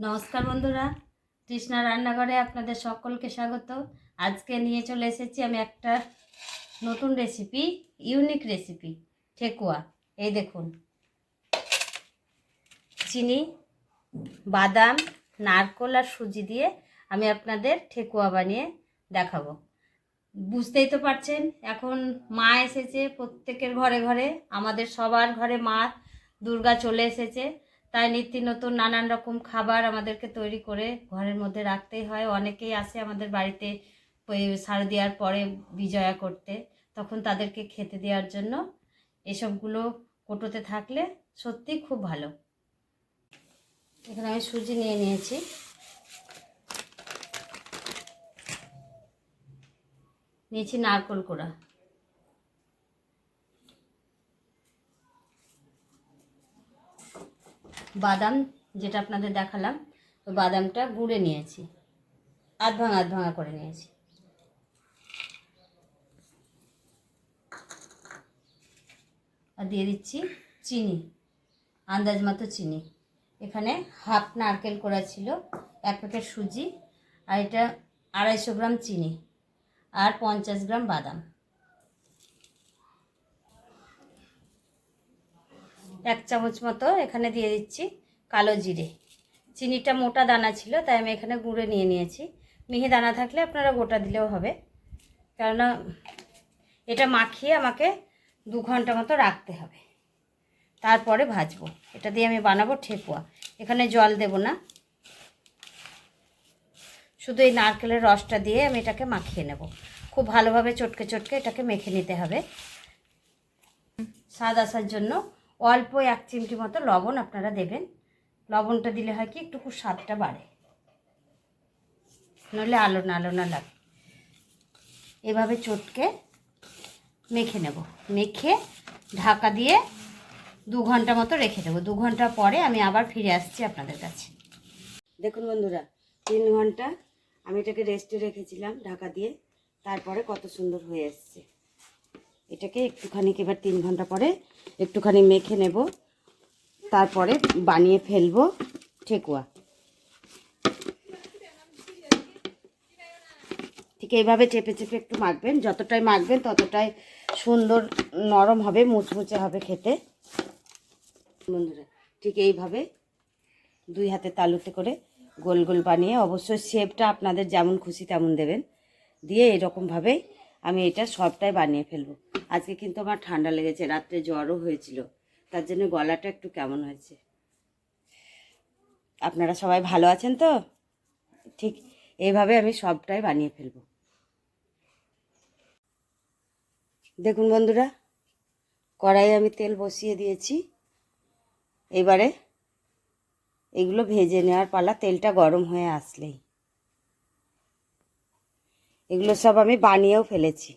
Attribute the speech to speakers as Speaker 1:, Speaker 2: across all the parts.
Speaker 1: নমস্কার বন্ধুরা, তৃষ্ণা রান্নাঘরে আপনাদের সকলকে স্বাগত। আজকে নিয়ে চলে এসেছি আমি একটা নতুন রেসিপি ইউনিক রেসিপি ঠেকুয়া। এই দেখুন, চিনি, বাদাম, নারকোল আর সুজি দিয়ে আমি আপনাদের ঠেকুয়া বানিয়ে দেখাবো। বুঝতেই তো পারছেন, এখন মা এসেছে প্রত্যেকের ঘরে ঘরে, আমাদের সবার ঘরে মা দুর্গা চলে এসেছে। তাই নিত্য নতুন নানান রকম খাবার আমাদেরকে তৈরি করে ঘরের মধ্যে রাখতেই হয়। অনেকেই আসে আমাদের বাড়িতে ওই দেওয়ার পরে বিজয়া করতে। তখন তাদেরকে খেতে দেওয়ার জন্য এসবগুলো কোটোতে থাকলে সত্যি খুব ভালো। এখানে আমি সুজি নিয়ে নিয়েছি। নিয়েছি নারকোল কোড়া। বাদাম যেটা আপনাদের দেখালাম বাদামটা গুঁড়ে নিয়েছি। আধ ভাঙা আধ ভাঙা করে নিয়েছি। আর দিয়ে দিচ্ছি চিনি, আন্দাজ মতো চিনি। এখানে হাফ নারকেল করা ছিল, এক প্যাকেট সুজি, আর এটা আড়াইশো গ্রাম চিনি, আর পঞ্চাশ গ্রাম বাদাম। এক চামচ মতো এখানে দিয়ে দিচ্ছি কালো জিরে। চিনিটা মোটা দানা ছিল, তাই আমি এখানে গুঁড়ে নিয়ে নিয়েছি। মিহি দানা থাকলে আপনারা গোটা দিলেও হবে। কেননা এটা মাখিয়ে আমাকে দু ঘণ্টা মতো রাখতে হবে। তারপরে ভাজবো। এটা দিয়ে আমি বানাবো ঠেকুয়া। এখানে জল দেব না। শুধু এই নারকেলের রসটা দিয়ে আমি এটাকে মাখিয়ে নেব। খুব ভালোভাবে চটকে চটকে এটাকে মেখে নিতে হবে। স্বাদ আসার জন্য অল্প এক চিমটি মতো লবণ আপনারা দেবেন। লবণটা দিলে হয় কি একটু স্বাদটা বাড়ে। নইলে আলোনা আলোনা লাগে। এভাবে চটকে মেখে নেব। মেখে ঢাকা দিয়ে দু ঘণ্টা মতো রেখে দেবো। দু ঘণ্টা পরে আমি আবার ফিরে আসছি আপনাদের কাছে। দেখুন বন্ধুরা, তিন ঘণ্টা আমি এটাকে রেস্টে রেখেছিলাম ঢাকা দিয়ে। তারপরে কত সুন্দর হয়ে এসছে। এটাকে একটুখানি এবার তিন ঘণ্টা পরে একটুখানি মেখে নেব। তারপরে বানিয়ে ফেলব ঠেকুয়া। ঠিক এইভাবে চেপে চেপে একটু মাখবেন। যতটাই মাখবেন ততটাই সুন্দর নরম হবে, মুচমুচে হবে খেতে। বন্ধুরা, ঠিক এইভাবে দুই হাতে তালুতে করে গোল গোল বানিয়ে অবশ্যই শেপটা আপনাদের যেমন খুশি তেমন দেবেন। দিয়ে এরকমভাবেই আমি এটা সবটাই বানিয়ে ফেলব। আজকে কিন্তু আমার ঠান্ডা লেগেছে, রাত্রে জ্বরও হয়েছিল। তার জন্য গলাটা একটু কেমন হয়েছে? আপনারা সবাই ভালো আছেন তো? ঠিক এইভাবে আমি সবটাই বানিয়ে ফেলব। দেখুন বন্ধুরা, কড়াইয়ে আমি তেল বসিয়ে দিয়েছি। এবারে এগুলো ভেজে নেওয়ার পালা তেলটা গরম হয়ে আসলেই। এগুলো সব আমি বানিয়েও ফেলেছি।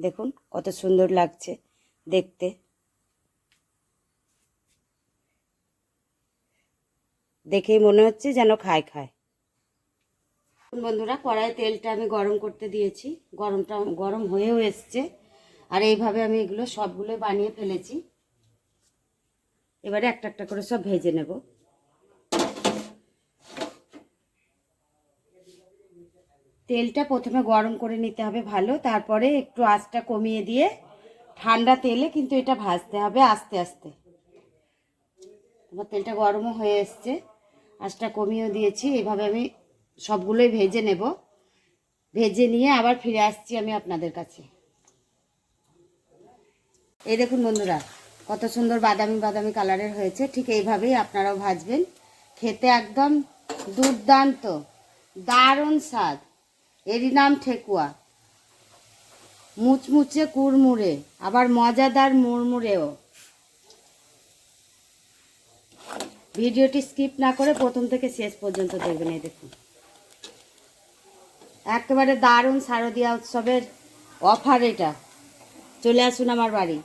Speaker 1: দেখুন কত সুন্দর লাগছে দেখতে। দেখেই মনে হচ্ছে যেন খায় খায়। বন্ধুরা কড়াই তেলটা আমি গরম করতে দিয়েছি। গরমটা গরম হয়েও এসছে। আর এইভাবে আমি এগুলো সবগুলো বানিয়ে ফেলেছি। এবারে একটা একটা করে সব ভেজে নেব। তেলটা প্রথমে গরম করে নিতে হবে ভালো, তারপরে একটু আঁচটা কমিয়ে দিয়ে ঠান্ডা তেলে কিন্তু এটা ভাজতে হবে আস্তে আস্তে। আমার তেলটা গরমও হয়ে এসছে, আঁচটা কমিয়েও দিয়েছি এইভাবে আমি সবগুলোই ভেজে নেব। ভেজে নিয়ে আবার ফিরে আসছি আমি আপনাদের কাছে। এই দেখুন বন্ধুরা, কত সুন্দর বাদামি বাদামি কালারের হয়েছে, ঠিক এইভাবেই আপনারাও ভাজবেন। খেতে একদম দুর্দান্ত, দারুণ স্বাদ। এরই নাম ঠেকুয়া। মুচমুচে কুড়মুড়ে, আবার মজাদার মুড়মুড়েও। ভিডিওটি স্কিপ না করে প্রথম থেকে শেষ পর্যন্ত দেখবেন, এই দেখুন। একেবারে দারুণ শারদীয়া উৎসবের অফার এটা। চলে আসুন আমার বাড়ি।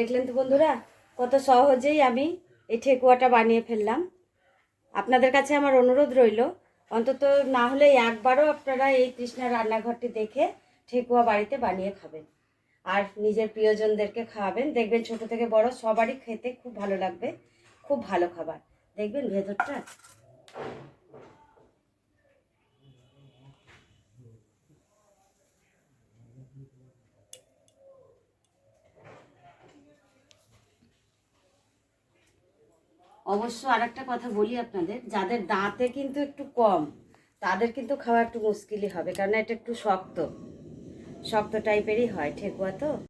Speaker 1: দেখলেন তো বন্ধুরা, কত সহজেই আমি এই ঠেকুয়াটা বানিয়ে ফেললাম। আপনাদের কাছে আমার অনুরোধ রইল, অন্তত না হলে একবারও আপনারা এই তৃষ্ণা রান্নাঘরটি দেখে
Speaker 2: ঠেকুয়া বাড়িতে বানিয়ে খাবেন। আর নিজের প্রিয়জনদেরকে খাওয়াবেন। দেখবেন ছোট থেকে বড় সবারই খেতে খুব ভালো লাগবে, খুব ভালো খাবার। দেখবেন ভেতরটা অবশ্য আর একটা কথা বলি আপনাদের, যাদের দাঁতে কিন্তু একটু কম, তাদের কিন্তু খাওয়া একটু মুশকিলই হবে কারণ এটা একটু শক্ত। শক্ত টাইপেরই হয়, ঠেকুয়া তো?